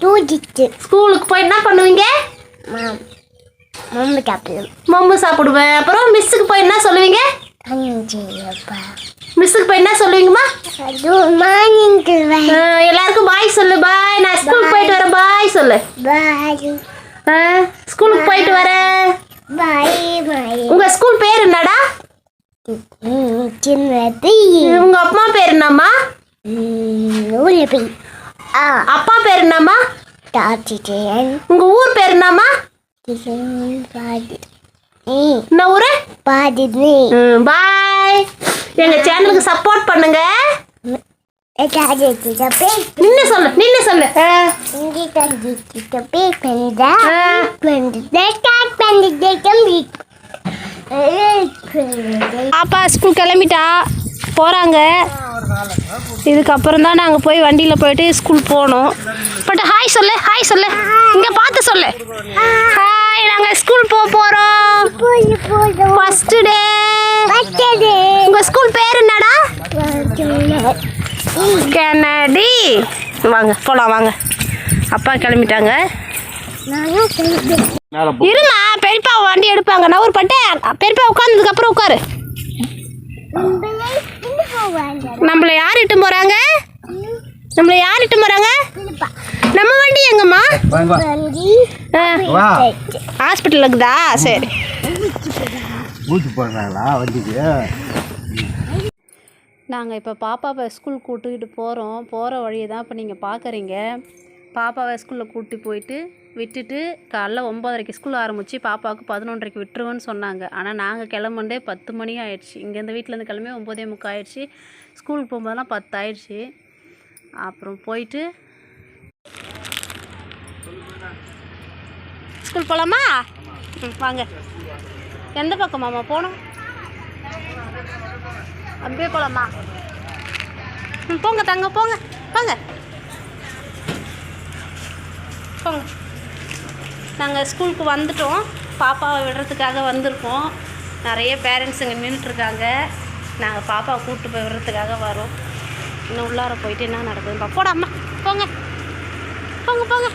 தூக்கிட்டு. ஸ்கூலுக்கு போய் என்ன பண்ணுவீங்க? மாம். மம்மி சாப்பிடும் மம்மு சாப்பிடுவேன். அப்புறம் மிஸ்ஸுக்கு போய் என்ன சொல்லுவீங்க? மிஸ்ஸுக்கு போய் என்ன சொல்லுவீங்கம்மா? எல்லாருக்கும் பாய் சொல்லு பாய் நான் ஸ்கூலுக்கு போயிட்டு வரேன் பாய் சொல்லு. பாய் ஸ்கூலுக்கு போயிட்டு வரேன். பாய் பாய் உங்க ஸ்கூல் பேர் என்னடா? உங்க அம்மா பேர் என்னம்மா? ஆ அப்பா பேர் என்னம்மா? தாத்திட்டேன் உங்க ஊர் பேர் என்னம்மா? என்ன ஊரு? பாதி பாய் எங்க சேனலுக்கு சப்போர்ட் பண்ணுங்க. நின்னு சொல்லு நின்னு சொல்லு. பாப்பா ஸ்கூல் கிளம்பிட்டா? போகிறாங்க இதுக்கப்புறம் தான் நாங்கள் போய் வண்டியில் போயிட்டு ஸ்கூல் போகணும் பட் ஹாய் சொல்லு ஹாய் சொல்லு. இங்கே பார்த்து சொல்லு. ஹாய் நாங்கள் ஸ்கூல் போக போகிறோம் ஃபர்ஸ்ட் டே உங்கள் ஸ்கூல் பேர் என்னடா? கெனடி வாங்க போகலாம் வாங்க. அப்பா கிளம்பிட்டாங்க. இருமா பெரியப்பா வண்டி எடுப்பாங்க. நான் ஒரு பட்டேன். பெரியப்பா உட்காந்ததுக்கு அப்புறம் உட்காரு. நம்மளை யார் இட்டு போகிறாங்க நம்மளை யார் இட்டு போகிறாங்க நம்ம வண்டி எங்கம்மா? ஹாஸ்பிட்டல் இருக்குதா? சரி. ஊற்றி போடுறாங்களா வண்டிக்கு? நாங்கள் இப்போ பாப்பாவை ஸ்கூல் கூட்டிகிட்டு போகிறோம் போகிற வழியை தான் இப்போ நீங்கள் பார்க்குறீங்க பாப்பாவை ஸ்கூலில் கூட்டி போயிட்டு விட்டுட்டு காலைல ஒம்பதரைக்கு ஸ்கூல் ஆரம்பித்து பாப்பாவுக்கு பதினொன்றரைக்கு விட்டுருவோன்னு சொன்னாங்க. ஆனால் நாங்கள் கிளம்புண்டே பத்து மணி ஆயிடுச்சு. இங்கேருந்து வீட்டிலேருந்து கிளம்பி ஒம்போதே முக்கால் ஆயிடுச்சு. ஸ்கூலுக்கு போகும்போதெல்லாம் பத்து ஆயிடுச்சு. அப்புறம் போயிட்டு ஸ்கூல் போகலாமா ம் வாங்க. எந்த பக்கமாம்மா போகணும்? அப்படியே போகலாமா ம் போங்க தங்க போங்க போங்க போங்க. நாங்கள் ஸ்கூலுக்கு வந்துட்டோம். பாப்பாவை விடுறதுக்காக வந்திருக்கோம். நிறைய பேரண்ட்ஸ் இங்கே நின்றுட்டுருக்காங்க. நாங்கள் பாப்பாவை கூப்பிட்டு போய் விடுறதுக்காக வரோம். இன்னும் உள்ளார போயிட்டு என்ன நடக்குதுப்பா போடா அம்மா. போங்க. போங்க போங்க.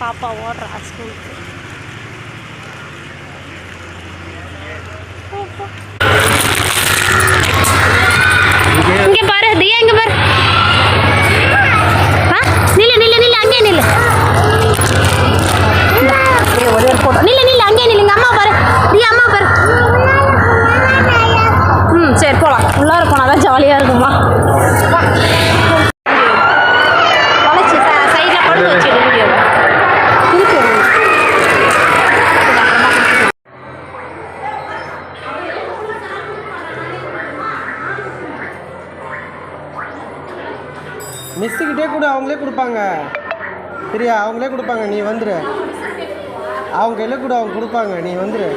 பாப்பா ஓடுறா ஸ்கூலுக்கு. போ, மிஸ்ஸுக்கிட்டே கூட அவங்களே கொடுப்பாங்க. சரியா அவங்களே கொடுப்பாங்க. நீ வந்துடு அவங்க கையில் கூட அவங்க கொடுப்பாங்க. நீ வந்துடு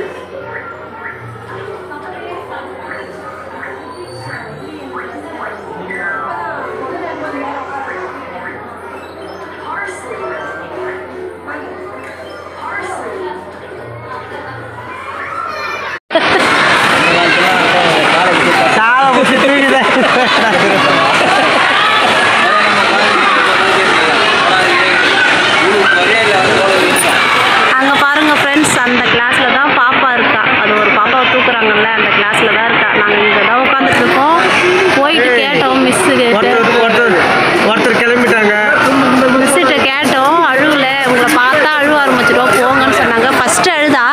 பார்த்தா அழுவ ஆரம்பிச்சிடும் போங்கன்னு சொன்னாங்க. ஃபஸ்ட்டு அழுதா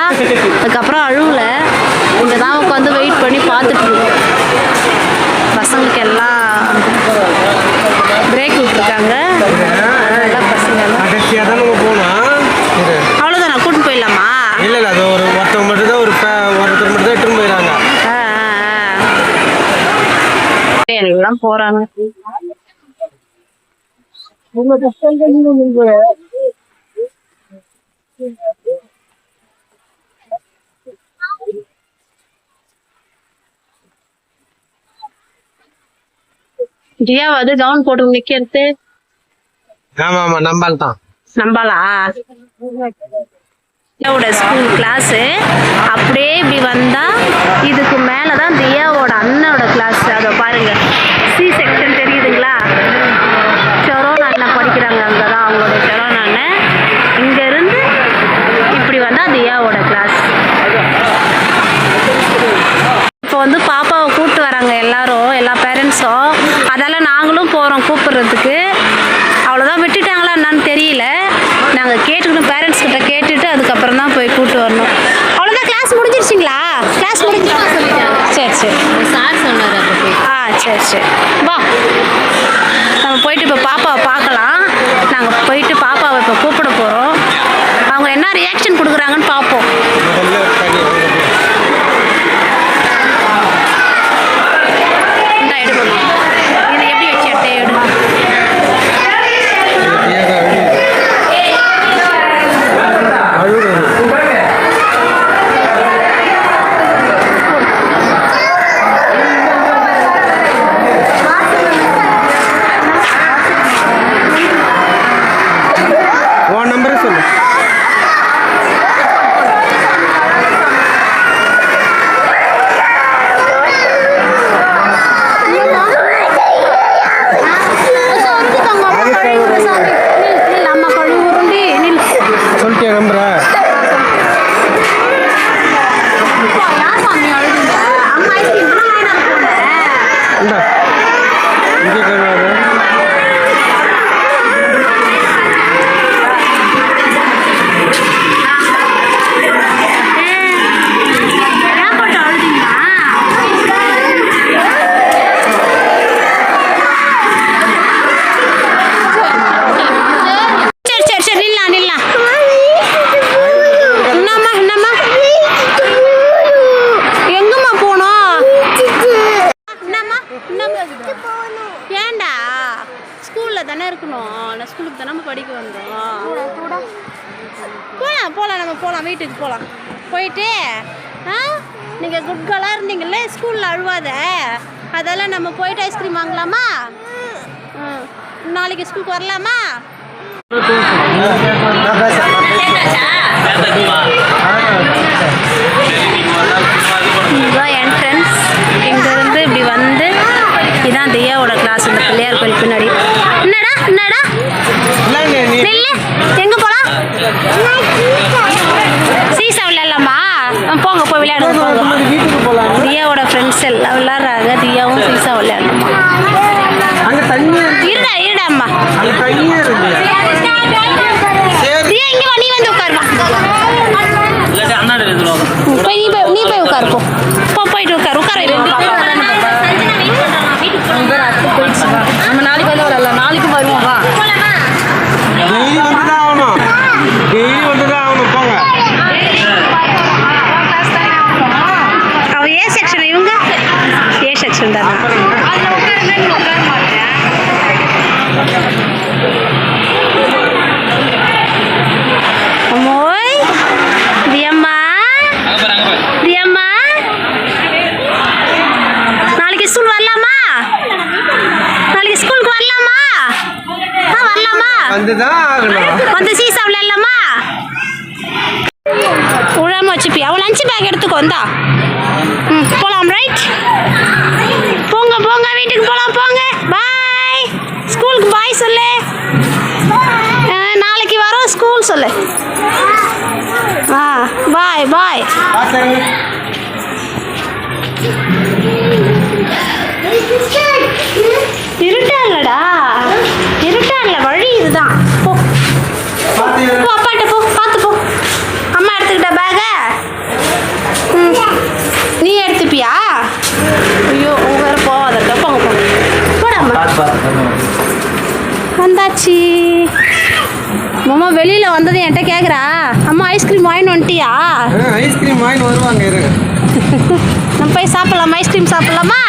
அதுக்கப்புறம் அழுவல. இங்கே தான் உட்காந்து வெயிட் பண்ணி பார்த்துட்டு இருக்கோம் பசங்களுக்கு எல்லாம் பிரேக் விட்டுருக்காங்க தான் அவ்வளோதான் நான் கூட்டிட்டு போயிடலாமா? இல்லை இல்லை அது ஒரு ஒருத்தவங்க மட்டும் தான் ஒரு ஒருத்தர் மட்டும் தான் போயிடறாங்க. எல்லாம் போறாங்க. ஜியா வந்து கவுன் போட்டு நிக்கிறது ஆமாம் ஆமாம் நம்பால் தான். நம்பாளா தியாவோட ஸ்கூல் கிளாஸு அப்படியே இப்படி வந்தால் இதுக்கு மேலே தான் தியாவோட அண்ணனோட கிளாஸ் அதை பாருங்க. சி செக்ஷன் தெரியுதுங்களா? வந்து பாப்பாவை கூப்பிட்டு வராங்க எல்லாரும் எல்லா பேரண்ட்ஸும் அதால் நாங்களும் போகிறோம் கூப்பிட்றதுக்கு. அவ்வளோதான் விட்டுட்டாங்களா என்னன்னு தெரியல. நாங்கள் கேட்டுக்கணும் பேரண்ட்ஸ் கிட்ட கேட்டுட்டு அதுக்கப்புறம் தான் போய் கூப்பிட்டு வரணும். அவ்வளோதான் கிளாஸ் முடிஞ்சிருச்சிங்களா? கிளாஸ் முடிஞ்சு சரி சரி. சார் சொன்னார் ஆ சரி சரி. வா. நம்ம போயிட்டு இப்போ பாப்பாவை பார்க்கலாம். நாங்கள் போயிட்டு பாப்பாவை இப்போ கூப்பிட போகிறோம் அவங்க என்ன ரியாக்ஷன் கொடுக்குறாங்கன்னு பார்ப்போம் வீட்டுக்கு போகலாம் போயிட்டு ஆ நீங்கள் குட் கேர்ளாக இருந்தீங்கல்ல ஸ்கூலில் அழுவாத. அதெல்லாம் நம்ம போயிட்டு ஐஸ்கிரீம் வாங்கலாமா? ம் நாளைக்கு ஸ்கூலுக்கு வரலாமா? இதுதான் என்ட்ரன்ஸ் இங்கேருந்து இப்படி வந்து இதான் தியாவோட கிளாஸ் இந்த பிள்ளையார் கோயில் பின்னாடி. என்னடா அண்ணாடி எடுத்துருவாங்க போய் நீ போய் நீ போய் உட்காரு போ போ போயிட்டு வரலாமா வந்து தான் ஆகணும். வந்து சீசா விளையாடலாமா உழாம வச்சுப்பி அவள் லஞ்ச் பேக் எடுத்துக்கோ வந்தா ம் போகலாம் ரைட் போங்க போங்க வீட்டுக்கு போகலாம் போங்க. பாய் ஸ்கூலுக்கு பாய் சொல்லு. நாளைக்கு வரோம் ஸ்கூல் சொல்லு. ஆ பாய் பாய் இருட்டா இல்லடா இருட்டா இல்லை இதுதான். போ. போ அப்பாட்ட போ பார்த்து போ. அம்மா எடுத்துக்கிட்ட பேக நீ எடுத்துப்பியா? ஐயோ உங்க வேற போவாதக்கா போங்க போடாமா வந்தாச்சு. மாமா வெளியில் வந்தது என்கிட்ட கேட்குறா அம்மா ஐஸ்கிரீம் வாங்கிட்டு வந்துட்டியா? ஐஸ்கிரீம் வாங்கி வருவாங்க இருங்க நம்ம போய் சாப்பிட்லாமா? ஐஸ்கிரீம் சாப்பிட்லாமா?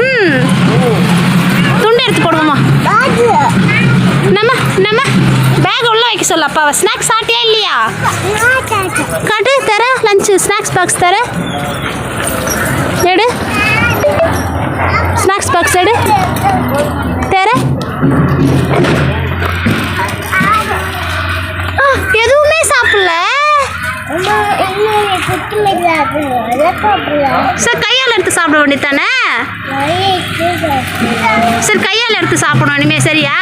ம். துண்டு எடுத்து போடுவோமா நம்ம நம்ம பேக் உள்ள வைக்க சொல்லு அப்பாவை. ஸ்நாக்ஸ் சாப்பிட்டியா இல்லையா? காட்டு தர லஞ்சு ஸ்நாக்ஸ் பாக்ஸ் தர. எடு. ஸ்நாக்ஸ் பாக்ஸ் எடு. தர. எதுவுமே சாப்பிடல? சார் கையால் எடுத்து சாப்பிட வேண்டியது தானே சரி கையால் எடுத்து சாப்பிடணும் இனிமே சரியா?